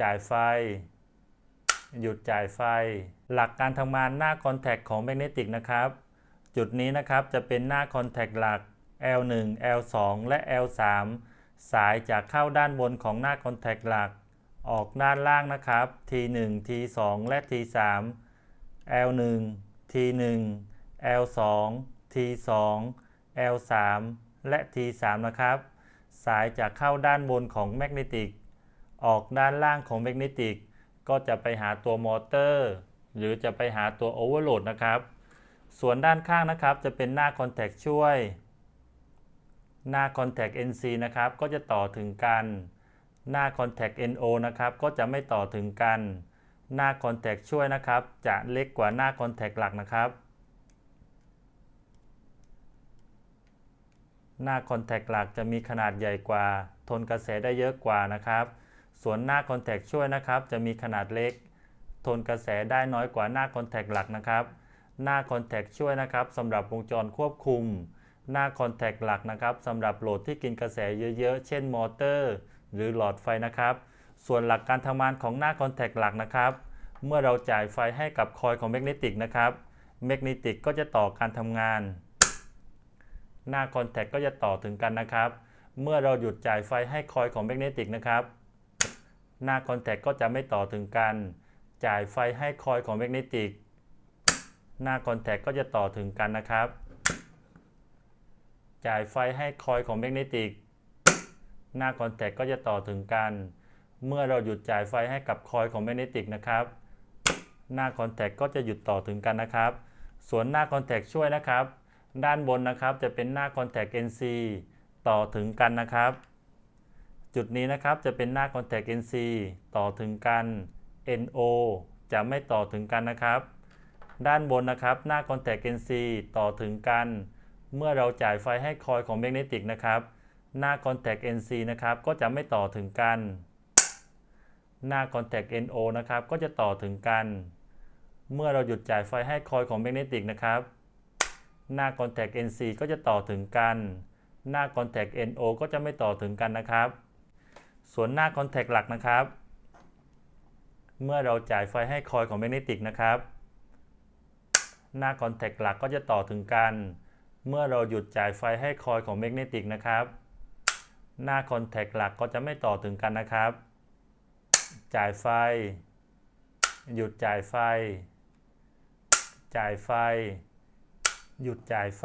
จ่ายไฟ หยุดจ่ายไฟ หลักการทำงานหน้าคอนแทคของแมกเนติกนะครับ จุดนี้นะครับจะเป็นหน้าคอนแทคหลัก L1 L2 และ L3 สายจากเข้าด้านบนของหน้าคอนแทคหลัก ออกด้านล่างนะครับ T1 T2 และ T3 L1 T1 L2 T2 L3 และ T3 นะครับ สายจากเข้าด้านบนของแมกเนติก ออกด้านล่างของแมกเนติกก็จะไปหาตัวมอเตอร์ หรือจะไปหาตัวโอเวอร์โหลดนะครับ ส่วนด้านข้างนะครับจะเป็นหน้าคอนแทคช่วย หน้า Contact NC นะครับก็จะต่อถึงกัน หน้า Contact NO นะครับก็จะไม่ต่อถึงกัน หน้า Contact ช่วยนะครับ จะเล็กกว่าหน้า Contact หลักนะครับ หน้า Contact หลักจะมีขนาดใหญ่กว่า ทนกระแสได้เยอะกว่านะครับ ส่วนหน้า Contact ช่วยนะครับ จะมีขนาดเล็ก ทนกระแสได้น้อยกว่าหน้า Contact หลักนะครับ หน้า Contact ช่วยนะครับสำหรับวงจรควบคุม หน้าคอนแทคหลักนะครับสำหรับโหลดที่กินกระแสเยอะๆ เช่นมอเตอร์ หรือหลอดไฟนะครับ ส่วนหลักการทำงานของหน้าคอนแทคหลักนะครับ เมื่อเราจ่ายไฟให้กับคอยของแมกเนติกนะครับแมกเนติกก็จะต่อการทำงาน หน้าคอนแทคก็จะต่อถึงกันนะครับ เมื่อเราหยุดจ่ายไฟให้คอยของแมกเนติกนะครับ หน้าคอนแทคก็จะไม่ต่อถึงกัน จ่ายไฟให้คอยของแมกเนติก หน้าคอนแทคก็จะต่อถึงกันนะครับ จ่ายไฟให้คอยของแมกเนติก หน้าคอนแทคก็จะต่อถึงกัน เมื่อเราหยุดจ่ายไฟให้กับคอยของแมกเนติกนะครับ หน้าคอนแทคก็จะหยุดต่อถึงกันนะครับ ส่วนหน้าคอนแทคช่วยนะครับ ด้านบนนะครับจะเป็นหน้าคอนแทค NC ต่อถึงกันนะครับ จุดนี้นะครับจะเป็นหน้าคอนแทค NC ต่อถึงกัน NO จะไม่ต่อถึงกันนะครับ ด้านบนนะครับหน้าคอนแทค NC ต่อถึงกัน เมื่อเราจ่ายไฟให้คอยของแมกเนติกนะครับหน้า Contact NC นะครับก็จะไม่ต่อถึงกัน หน้า Contact NO นะครับก็จะต่อถึงกัน เมื่อเราหยุดจ่ายไฟให้คอยของแมกเนติกนะครับหน้า Contact NC ก็จะต่อถึงกัน หน้า Contact NO ก็จะไม่ต่อถึงกันนะครับ ส่วนหน้า Contact หลักนะครับ เมื่อเราจ่ายไฟให้คอยของแมกเนติกนะครับ หน้า Contact หลักก็จะต่อถึงกัน เมื่อเราหยุดจ่ายไฟให้คอยของแมกเนติกนะครับ หน้าคอนแทคหลักก็จะไม่ต่อถึงกันนะครับ จ่ายไฟ หยุดจ่ายไฟ จ่ายไฟ หยุดจ่ายไฟ